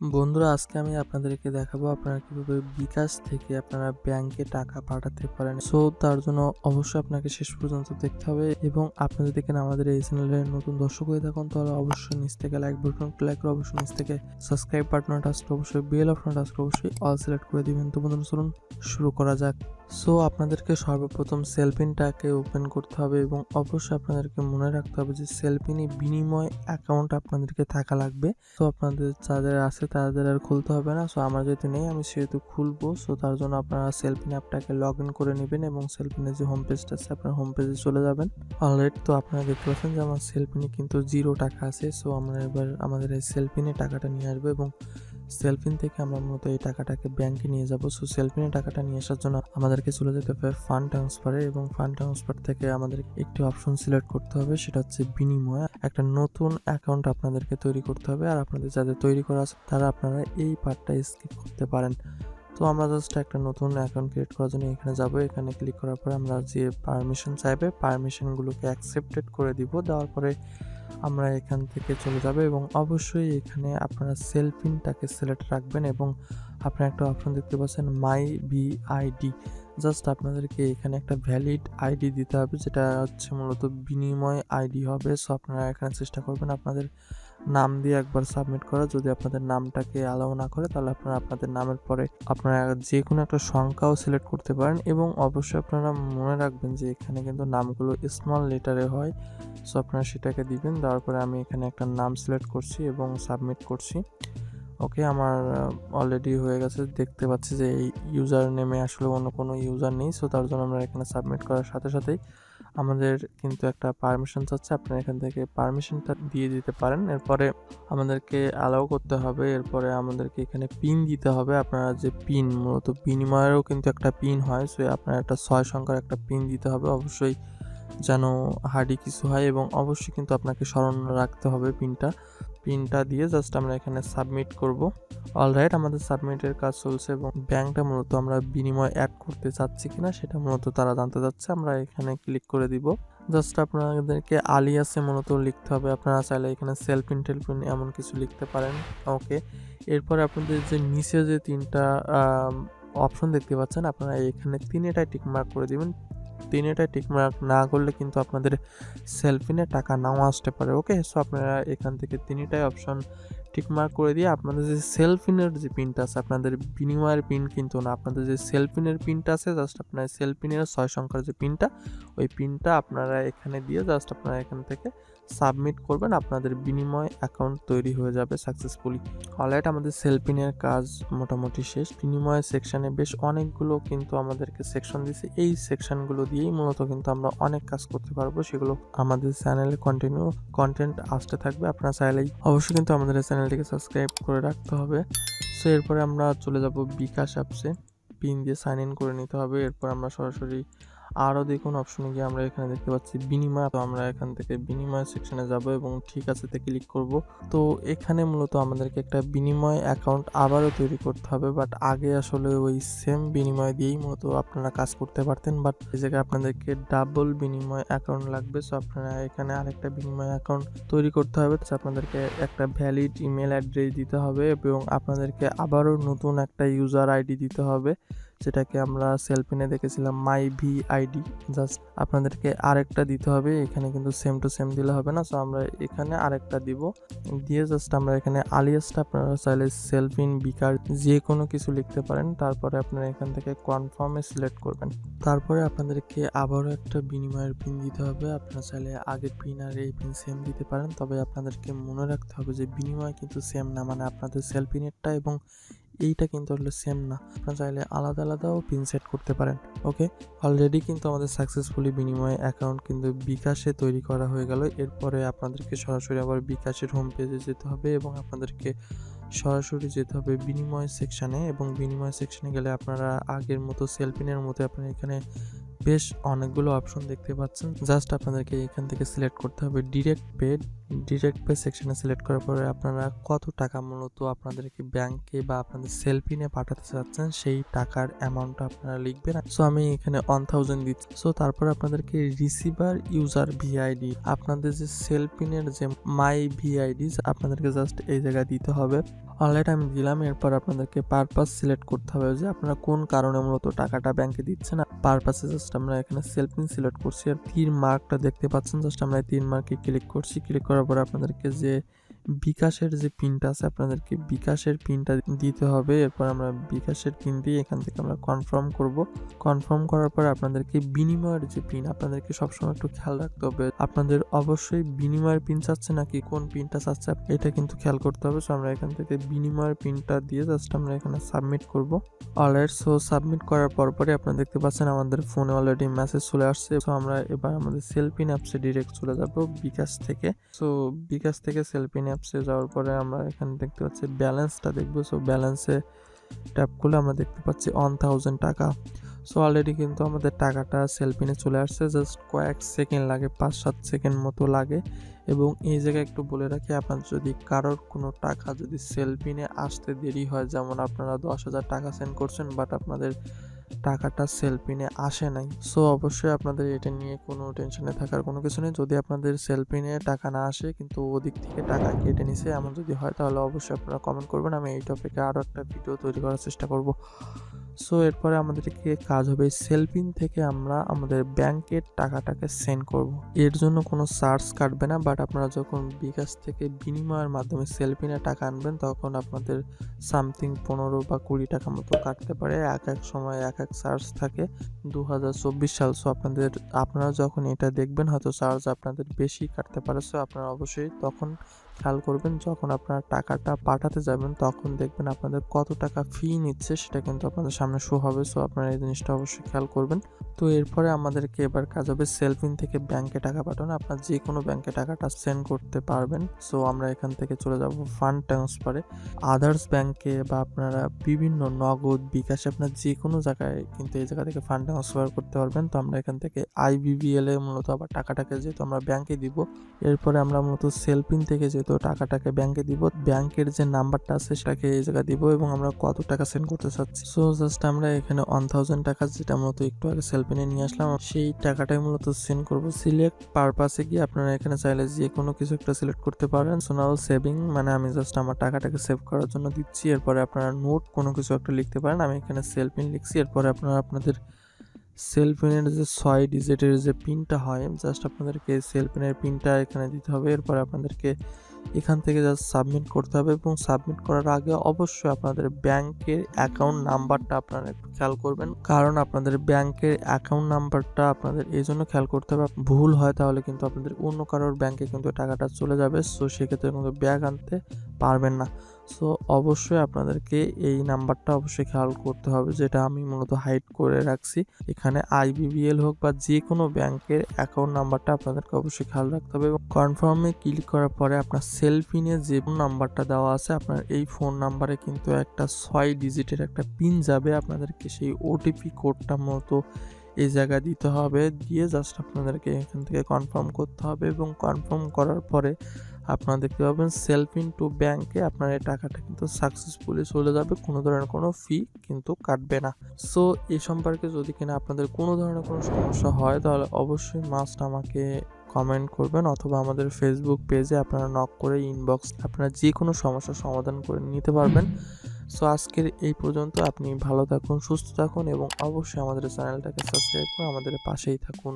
বন্ধুরা, আজকে আমি আপনাদেরকে দেখাবো আপনারা কীভাবে বিকাশ থেকে আপনারা ব্যাংকে টাকা পাঠাতে পারেন। সো তার জন্য অবশ্যই আপনাকে শেষ পর্যন্ত দেখতে হবে এবং আপনি যদি আমাদের এই চ্যানেলের নতুন দর্শক হয়ে থাকুন, তাহলে অবশ্যই নিচ থেকে লাইক বাটন ক্লিক করে অবশ্যই নিচ থেকে সাবস্ক্রাইব বাটন টাচ করে অবশ্যই বেল অপশন টাচ করে অবশ্যই অল সিলেক্ট করে দিবেন। তো বন্ধুরা, চলুন শুরু করা যাক। সো আপনাদেরকে সর্বপ্রথম সেলফিনটাকে ওপেন করতে হবে এবং অবশ্যই আপনাদেরকে মনে রাখতে হবে যে সেলফিনে বিনিময় অ্যাকাউন্ট আপনাদেরকে থাকা লাগবে। তো আপনাদের যাদের আছে তাদের আর খুলতে হবে না। সো আমার যেহেতু নেই, আমি সেহেতু খুলবো। সো তার জন্য আপনারা সেলফিন অ্যাপটাকে লগ ইন করে নেবেন এবং সেলফিনের যে হোম পেজটা আছে, আপনার হোম পেজে চলে যাবেন। অলরেডি তো আপনারা দেখতে পাচ্ছেন যে আমার সেলফিনে কিন্তু জিরো টাকা আছে। সো আমরা এবার আমাদের এই সেলফিনে টাকাটা নিয়ে আসব এবং সেলফিন থেকে আমরা মূলত এই টাকাটাকে ব্যাংকে নিয়ে যাব। সো সেলফিনে টাকাটা নিয়ে আসার জন্য আমাদেরকে চলে যেতে হবে ফান্ড ট্রান্সফারে এবং ফান্ড ট্রান্সফার থেকে আমাদের একটি অপশন সিলেক্ট করতে হবে, সেটা হচ্ছে বিনিময়। একটা নতুন অ্যাকাউন্ট আপনাদেরকে তৈরি করতে হবে আর আপনাদের যাদের তৈরি করা আছে তারা আপনারা এই পার্টটা স্কিপ করতে পারেন। তো আমরা জাস্ট একটা নতুন অ্যাকাউন্ট ক্রিয়েট করার জন্য এখানে যাব। এখানে ক্লিক করার পরে আমরা যে পারমিশন চাইবে, পারমিশনগুলোকে অ্যাকসেপ্টেড করে দিব। দেওয়ার পরে আমরা এখান থেকে চলে যাব এবং অবশ্যই এখানে আপনারা সেলফিনটাকে সিলেক্ট রাখবেন এবং আপনারা একটা অপশন দেখতে পাচ্ছেন মাই বি আইডি জাস্ট আপনাদেরকে এখানে একটা ভ্যালিড আইডি দিতে হবে, যেটা হচ্ছে মূলত বিনিময় আইডি হবে। সো আপনারা এখানে চেষ্টা করবেন আপনাদের নাম দিয়ে একবার সাবমিট করা। যদি আপনাদের নামটাকে অ্যালাউ না করে, তাহলে আপনারা আপনাদের নামের পরে আপনারা যে কোনো একটা সংখ্যাও সিলেক্ট করতে পারেন এবং অবশ্যই আপনারা মনে রাখবেন যে এখানে কিন্তু নামগুলো স্মল লেটারে হয়। সো আপনারা সেটাকে দিবেন, দেওয়ার পরে আমি এখানে একটা নাম সিলেক্ট করছি এবং সাবমিট করছি। ওকে আমার অলরেডি হয়ে গেছে। দেখতে পাচ্ছি যে এই ইউজার নেমে আসলে অন্য কোনো ইউজার নেই সো তার জন্য আমরা এখানে সাবমিট করার সাথে সাথেই আমাদের কিন্তু একটা পারমিশন চাচ্ছে, আপনারা এখান থেকে পারমিশনটা দিয়ে দিতে পারেন। এরপরে আমাদেরকে অ্যালাউ করতে হবে, এরপরে আমাদেরকে এখানে পিন দিতে হবে। আপনারা যে পিন মূলত বিনিময়েরও কিন্তু একটা পিন হয় সো আপনার একটা ছয় সংখ্যার একটা পিন দিতে হবে। অবশ্যই যেন হার্ডি কিছু হয় এবং অবশ্যই কিন্তু আপনাকে স্মরণ রাখতে হবে পিনটা পিনটা দিয়ে জাস্ট আমরা এখানে সাবমিট করব। অলরাইট আমাদের সাবমিটের কাজ চলছে এবং ব্যাংকটা মূলত আমরা বিনিময় অ্যাড করতে চাচ্ছি কিনা সেটা মূলত তারা জানতে চাচ্ছে। আমরা এখানে ক্লিক করে দিব। জাস্ট আপনাদেরকে আলিয়াসে মূলত লিখতে হবে। আপনারা চাইলে এখানে সেলফিন টেলফিন এমন কিছু লিখতে পারেন। ওকে এরপরে আপনাদের যে নিচে যে তিনটা অপশন দেখতে পাচ্ছেন, আপনারা এখানে তিনটায় টিক মার্ক করে দিবেন। তিনটায় টিক মার্ক না করলে কিন্তু আপনাদের সেলফিনে টাকা নাও আসতে পারে ওকে সো আপনারা এখান থেকে তিনটাই অপশন টিক মার্ক করে দিয়ে আপনাদের যে সেলফিনের যে পিনটা আছে, আপনাদের বিনিময়ের পিন কিন্তু না, আপনাদের যে সেলফিনের পিনটা আছে জাস্ট আপনার সেলফিনের ছয় সংখ্যার যে পিনটা ওই পিনটা আপনারা এখানে দিয়ে জাস্ট আপনারা এখান থেকে সাবমিট করবেন, আপনাদের বিনিময় অ্যাকাউন্ট তৈরি হয়ে যাবে সাকসেসফুলি অলরাইট আমাদের সেলফিনের কাজ মোটামুটি শেষ। বিনিময় সেকশনে বেশ অনেকগুলো কিন্তু আমাদেরকে সেকশন দিয়েছে। এই সেকশনগুলো দিয়েই মূলত কিন্তু আমরা অনেক কাজ করতে পারব। সেগুলো আমাদের চ্যানেলে কন্টিনিউ কন্টেন্ট আসতে থাকবে। আপনারা চাইলেই অবশ্যই কিন্তু আমাদের চ্যানেলটিকে সাবস্ক্রাইব করে রাখতে হবে। সো এরপরে আমরা চলে যাব বিকাশ অ্যাপসে পিন দিয়ে সাইন ইন করে নিতে হবে। এরপর আমরা সরাসরি আরও দেখুন অপশনে গিয়ে আমরা এখানে দেখতে পাচ্ছি বিনিময়। তো আমরা এখান থেকে বিনিময় সেকশনে যাব এবং ঠিক আছে তে ক্লিক করব। তো এখানে মূলত আমাদেরকে একটা বিনিময় অ্যাকাউন্ট আবারও তৈরি করতে হবে বাট আগে আসলে ওই সেম বিনিময় দিয়েই মূলত আপনারা কাজ করতে পারতেন। বাট এই জায়গায় আপনাদেরকে ডাবল বিনিময় অ্যাকাউন্ট লাগবে। সো আপনারা এখানে আরেকটা বিনিময় অ্যাকাউন্ট তৈরি করতে হবে। তো আপনাদেরকে একটা ভ্যালিড ইমেল অ্যাড্রেস দিতে হবে এবং আপনাদেরকে আবারও নতুন একটা ইউজার আইডি দিতে হবে। যেটাকে আমরা সেলফিনে দেখেছিলাম, মাই ভি আইডি জাস্ট আপনাদেরকে আরেকটা দিতে হবে, এখানে কিন্তু সেম টু সেম দিলে হবে না, সো আমরা এখানে আরেকটা দিব। দিয়ে জাস্ট আমরা এখানে আলিয়াসটা আপনারা চাইলে সেলফিন, বিকার, যে কোনো কিছু লিখতে পারেন, তারপরে আপনারা এখান থেকে কনফার্মে সিলেক্ট করবেন। তারপরে আপনাদেরকে আবারও একটা বিনিময়ের পিন দিতে হবে, আপনারা চাইলে আগের পিন আর এই পিন সেম দিতে পারেন, তবে আপনাদেরকে মনে রাখতে হবে যে বিনিময় কিন্তু সেম না মানে আপনাদের সেলফিনেরটা এবং এইটা কিন্তু আসলে সেম না। আপনারা চাইলে আলাদা আলাদাও পিন সেট করতে পারেন ওকে অলরেডি কিন্তু আমাদের সাকসেসফুলি বিনিময় অ্যাকাউন্ট কিন্তু বিকাশে তৈরি করা হয়ে গেল। এরপরে আপনাদেরকে সরাসরি আবার বিকাশের হোম পেজে যেতে হবে এবং আপনাদেরকে সরাসরি যেতে হবে বিনিময় সেকশানে এবং বিনিময় সেকশানে গেলে আপনারা আগের মতো সেলফিনের মতো আপনারা এখানে বেশ অনেকগুলো অপশন দেখতে পাচ্ছেন। জাস্ট আপনাদেরকে এখান থেকে সিলেক্ট করতে হবে ডিরেক্ট পেড ডিরেক্ট পে সেকশনে সিলেক্ট করার পরে আপনারা কত টাকা মূলত আপনাদেরকে ব্যাংকে বা আপনাদের সেলফিনে পাঠাতে চাচ্ছেন, সেই টাকার অ্যামাউন্টটা আপনারা লিখবেন। সো আমি এখানে ওয়ান থাউজেন্ড দিচ্ছি। সো তারপর আপনাদেরকে রিসিভার ইউজার ভিআইডি আপনাদের যে সেলফিনের যে মাই ভিআইডি আপনাদেরকে জাস্ট এই জায়গায় দিতে হবে। অলরাইট আমি দিলাম, এরপর আপনাদেরকে পারপাস সিলেক্ট করতে হবে যে আপনারা কোন কারণে মূলত টাকাটা ব্যাংকে দিচ্ছে না পারপাসে জাস্ট আমরা এখানে সেলফিন সিলেক্ট করছি। আর তীর মার্কটা দেখতে পাচ্ছেন জাস্ট আমরা তিন মার্কে ক্লিক করছি। ক্লিক করার পর আপনাদেরকে যে বিকাশের যে পিনটা আছে, আপনাদেরকে বিকাশের পিনটা দিতে হবে। এরপর আমরা বিকাশের পিন দিয়ে এখান থেকে আমরা কনফার্ম করব। কনফার্ম করার পর আপনাদেরকে বিনিময়ের যে পিন আপনাদেরকে সবসময় একটু খেয়াল রাখতে হবে। আপনাদের অবশ্যই বিনিময়ের পিন চাচ্ছে নাকি, কোন পিনটা চাচ্ছে, এটা কিন্তু খেয়াল করতে হবে। সো আমরা এখান থেকে বিনিময়ের পিনটা দিয়ে জাস্ট আমরা এখানে সাবমিট করব। অলরাইট সো সাবমিট করার পর পরে আপনারা দেখতে পাচ্ছেন আমাদের ফোনে অলরেডি মেসেজ চলে আসছে। সো আমরা এবার আমাদের সেলফিন অ্যাপসে ডিরেক্ট চলে যাব বিকাশ থেকে। সো বিকাশ থেকে সেলফিন অ্যাপসে যাওয়ার পরে আমরা এখানে দেখতে পাচ্ছি ব্যালেন্সটা দেখব। সো ব্যালেন্সে ট্যাপ করলে আমরা দেখতে পাচ্ছি ওয়ান থাউজেন্ড টাকা। সো অলরেডি কিন্তু আমাদের টাকাটা সেলফিনে চলে আসছে। জাস্ট কয়েক সেকেন্ড লাগে, পাঁচ, সাত সেকেন্ড মতো লাগে। এবং এই জায়গায় একটু বলে রাখি, আপনার যদি কারোর কোনো টাকা যদি সেলফিনে আসতে দেরি হয়, যেমন আপনারা দশ হাজার টাকা সেন্ড করছেন বাট আপনাদের টাকাটা সেলফিনে আসে নাই। সো অবশ্যই আপনাদের এটা নিয়ে কোনো টেনশনে থাকার কোনো কিছু নেই। যদি আপনাদের সেলফিনে টাকা না আসে, কিন্তু ওদিক থেকে টাকা কেটে নিছে, এমন যদি হয়, তাহলে অবশ্যই আপনারা কমেন্ট করবেন। আমি এই টপিকে আরও একটা ভিডিও তৈরি করার চেষ্টা করব। সো এরপরে আমাদেরকে কাজ হবে সেলফিন থেকে আমরা আমাদের ব্যাংকের টাকাটাকে সেন্ড করব। এর জন্য কোনো চার্জ কাটবে না বাট আপনারা যখন বিকাশ থেকে বিনিময়ের মাধ্যমে সেলফিনে টাকা আনবেন, তখন আপনাদের সামথিং পনেরো বা কুড়ি টাকা মতো কাটতে পারে। এক এক সময় এক এক চার্জ থাকে। দু হাজার চব্বিশ সাল সো আপনাদের, আপনারা যখন এটা দেখবেন, হয়তো চার্জ আপনাদের বেশি কাটতে পারে। সো আপনারা অবশ্যই তখন খেয়াল করবেন, যখন আপনারা টাকাটা পাঠাতে যাবেন, তখন দেখবেন আপনাদের কত টাকা ফি নিচ্ছে, সেটা কিন্তু আপনাদের সামনে শো হবে। সো আপনারা এই জিনিসটা অবশ্যই খেয়াল করবেন। তো, এরপরে আমাদেরকে এবার কাজ হবে সেলফিন থেকে ব্যাংকে টাকা পাঠানো। আপনার যে কোনো ব্যাংকে টাকাটা সেন্ড করতে পারবেন। সো আমরা এখান থেকে চলে যাব ফান্ড ট্রান্সফারে আদার্স ব্যাংকে বা আপনারা বিভিন্ন নগদ, বিকাশে আপনার যে কোনো জায়গায় কিন্তু এই জায়গা থেকে ফান্ড ট্রান্সফার করতে পারবেন। তো, আমরা এখান থেকে আইবিবিএল এ মূলত আবার টাকাটাকে যেহেতু আমরা ব্যাংকে দিব, এরপরে আমরা মূলত সেলফিন থেকে যেহেতু টাকাটাকে ব্যাংকে দিব। ব্যাংকের যে নাম্বারটা আছে সেটাকে এই জায়গায় দিব এবং আমরা কত টাকা সেন্ড করতে চাচ্ছি। সো জাস্ট আমরা এখানে ওয়ান থাউজেন্ড টাকা যেটা মূলত একটু আগে সেলফিনে নিয়ে আসলাম, সেই টাকাটাই মূলত সেন্ড করব। সিলেক্ট পারপাসে গিয়ে আপনারা এখানে চাইলে যে কোনো কিছু একটা সিলেক্ট করতে পারেন। সো নাও সেভিং মানে আমি জাস্ট আমার টাকাটাকে সেভ করার জন্য দিচ্ছি। এরপরে আপনারা নোট কোনো কিছু একটা লিখতে পারেন। আমি এখানে সেলফিন লিখছি। এরপরে আপনারা আপনাদের সেলফিনের যে ছয় ডিজিটের যে পিনটা হয় জাস্ট আপনাদেরকে সেলফিনের পিনটা এখানে দিতে হবে। এরপর আপনাদেরকে এখান থেকে জাস্ট সাবমিট করতে হবে এবং সাবমিট করার আগে অবশ্যই আপনাদের ব্যাংকের অ্যাকাউন্ট নাম্বারটা আপনারা একটু খেয়াল করবেন। কারণ আপনাদের ব্যাংকের অ্যাকাউন্ট নাম্বারটা আপনাদের এই জন্য খেয়াল করতে হবে ভুল হয় তাহলে কিন্তু আপনাদের অন্য কারোর ব্যাংকে কিন্তু টাকাটা চলে যাবে। সো সেক্ষেত্রে কিন্তু ব্যাগ আনতে পারবেন না। সো অবশ্যই আপনাদেরকে এই নাম্বারটা অবশ্যই খেয়াল করতে হবে, যেটা আমি মূলত হাইড করে রাখছি। এখানে আইবিবিএল হোক বা যে কোনো ব্যাংকের অ্যাকাউন্ট নাম্বারটা আপনাদেরকে অবশ্যই খেয়াল রাখতে হবে এবং কনফার্মে ক্লিক করার পরে আপনার সেলফিনে যে নাম্বারটা দেওয়া আছে, আপনার এই ফোন নাম্বারে কিন্তু একটা ছয় ডিজিটের একটা পিন যাবে। আপনাদেরকে সেই ওটিপি কোডটা মতো এই জায়গা দিতে হবে। দিয়ে জাস্ট আপনাদেরকে এখান থেকে কনফার্ম করতে হবে এবং কনফার্ম করার পরে আপনারা দেখতে পাবেন সেলফ ইন টু ব্যাংকে আপনার এই টাকাটা কিন্তু সাকসেসফুলি চলে যাবে। কোনো ধরনের কোনো ফি কিন্তু কাটবে না। সো এ সম্পর্কে যদি কিনা আপনাদের কোনো ধরনের কোনো সমস্যা হয়, তাহলে অবশ্যই মাস্ট আমাকে কমেন্ট করবেন অথবা আমাদের ফেসবুক পেজে আপনারা নক করে ইনবক্স আপনারা যে কোনো সমস্যার সমাধান করে নিতে পারবেন। সো আজকের এই পর্যন্ত আপনি ভালো থাকুন, সুস্থ থাকুন এবং অবশ্যই আমাদের চ্যানেলটাকে সাবস্ক্রাইব করে আমাদের পাশেই থাকুন।